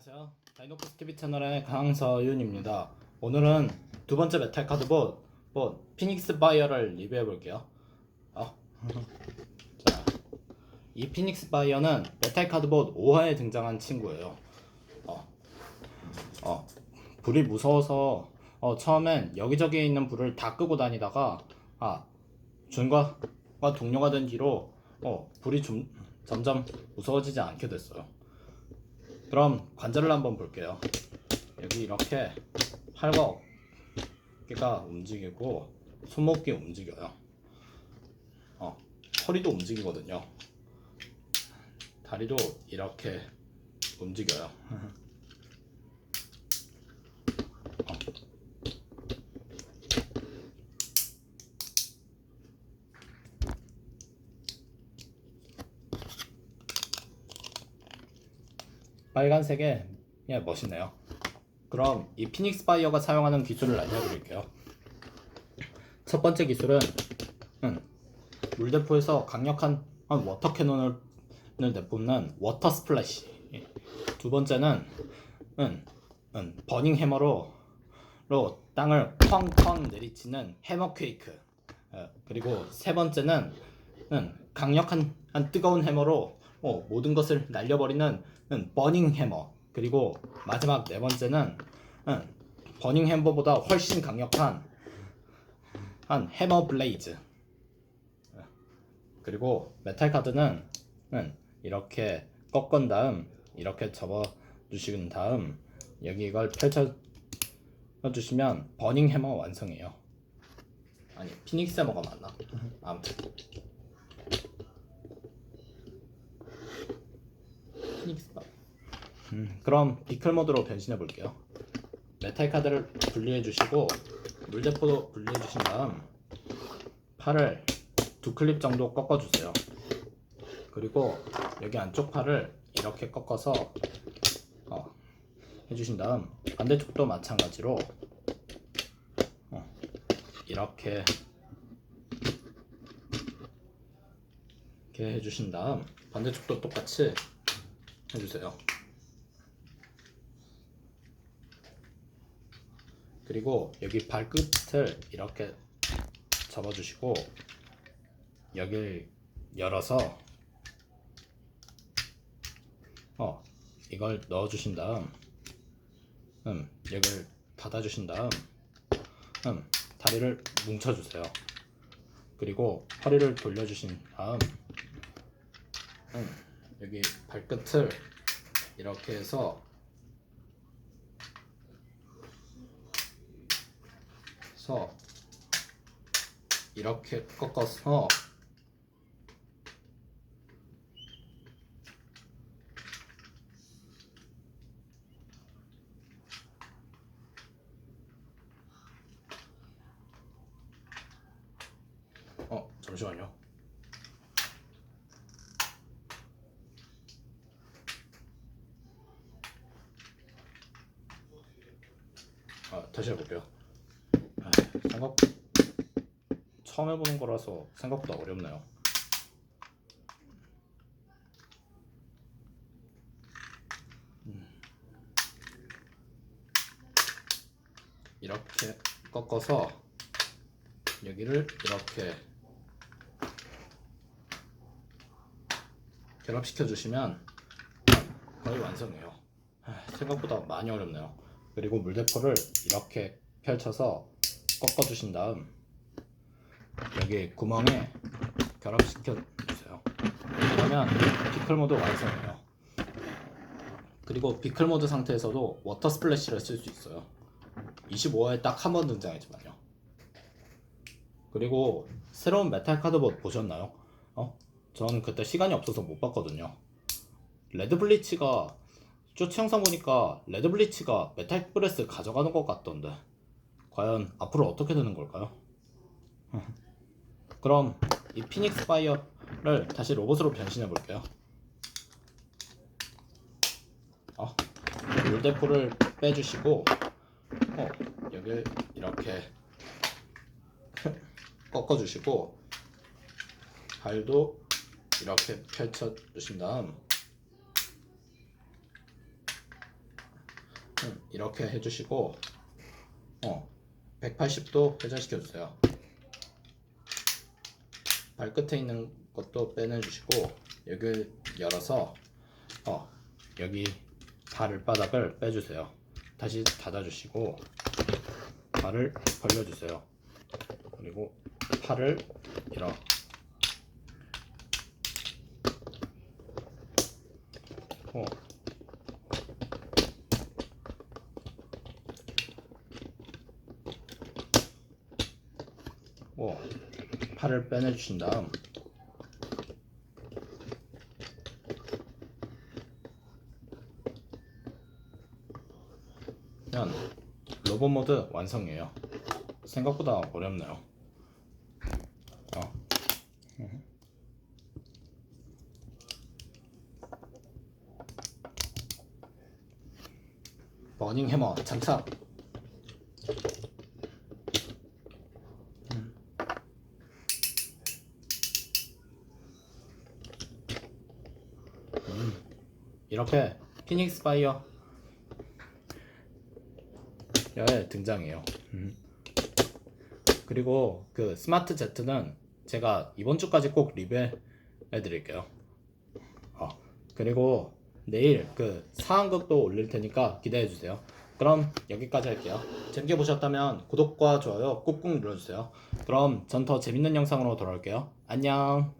안녕하세요. 다이노코스 TV 채널의 강서윤입니다. 오늘은 두 번째 메탈 카드봇 뭐 피닉스 바이어를 리뷰해 볼게요. 어. 자, 이 피닉스 바이어는 메탈 카드봇 5화에 등장한 친구예요. 어, 어, 불이 무서워서 어, 처음엔 여기저기에 있는 불을 다 끄고 다니다가 아 준과 과 동료가 된 뒤로 어, 불이 좀 점점 무서워지지 않게 됐어요. 그럼 관절을 한번 볼게요. 여기 이렇게 팔과 어깨가 움직이고 손목이 움직여요. 어, 허리도 움직이거든요. 다리도 이렇게 움직여요. 빨간색에 예, 멋있네요. 그럼 이 피닉스 바이어가 사용하는 기술을 알려드릴게요. 첫 번째 기술은 음, 물대포에서 강력한 워터 캐논을 내뿜는 워터 스플래시. 예. 두 번째는 음, 음, 버닝 해머로 로 땅을 쾅쾅 내리치는 해머 퀘이크. 어, 그리고 세 번째는 음, 강력한 한 뜨거운 해머로 어, 모든 것을 날려버리는 음, 버닝 해머. 그리고 마지막 네 번째는 음, 버닝 해머보다 훨씬 강력한 한 해머 블레이즈. 어, 그리고 메탈 카드는 음, 이렇게 꺾은 다음 이렇게 접어 주신 다음 여기 이걸 펼쳐 주시면 버닝 해머 완성이에요. 아니 피닉스 해머가 맞나? 아무튼 피닉스 바. 음, 그럼 비클 모드로 변신해 볼게요. 메탈 카드를 분리해 주시고 물대포도 분리해 주신 다음 팔을 두 클립 정도 꺾어 주세요. 그리고 여기 안쪽 팔을 이렇게 꺾어서 어, 해주신 다음 반대쪽도 마찬가지로 어, 이렇게 이렇게 해주신 다음 반대쪽도 똑같이 해주세요. 그리고 여기 발끝을 이렇게 접어주시고 여길 열어서 어 이걸 넣어주신 다음 음 여기를 닫아주신 다음 음 다리를 뭉쳐주세요. 그리고 허리를 돌려주신 다음 음 여기 발끝을 이렇게 해서 서 이렇게 꺾어서 어 잠시만요. 아 다시 해볼게요. 아, 생각 처음 해보는 거라서 생각보다 어렵네요. 음. 이렇게 꺾어서 여기를 이렇게 결합시켜 주시면 거의 완성이에요. 아, 생각보다 많이 어렵네요. 그리고 물대포를 이렇게 펼쳐서 꺾어 주신 다음 여기 구멍에 결합시켜 주세요. 그러면 비클 모드 완성이에요. 그리고 비클 모드 상태에서도 워터 스플래시를 쓸 수 있어요. 25화에 딱 한 번 등장했지만요. 그리고 새로운 메탈 카드봇 보셨나요? 어? 저는 그때 시간이 없어서 못 봤거든요. 레드 블리치가 쇼츠 영상 보니까 레드 블리치가 메탈 브레스 가져가는 것 같던데 과연 앞으로 어떻게 되는 걸까요? 그럼 이 피닉스 파이어를 다시 로봇으로 변신해 볼게요. 어, 물대포를 빼주시고 어, 여기 이렇게 꺾어주시고 발도 이렇게 펼쳐 주신 다음 음, 이렇게 해주시고 어 180도 회전시켜 주세요. 발끝에 있는 것도 빼내주시고 여기 열어서 어 여기 발바닥을 빼주세요. 다시 닫아주시고 발을 벌려주세요. 그리고 팔을 이렇게 어. 어. 팔을 빼내주신 다음 그냥 로봇 모드 완성이에요. 생각보다 어렵네요. 어. 음. 버닝 해머 장착. 음. 음. 이렇게 피닉스 파이어 의 등장해요. 음. 그리고 그 스마트 Z는 제가 이번 주까지 꼭 리뷰해 드릴게요. 어, 그리고 내일 그 상황극도 올릴 테니까 기대해 주세요. 그럼 여기까지 할게요. 재밌게 보셨다면 구독과 좋아요 꾹꾹 눌러주세요. 그럼 전 더 재밌는 영상으로 돌아올게요. 안녕.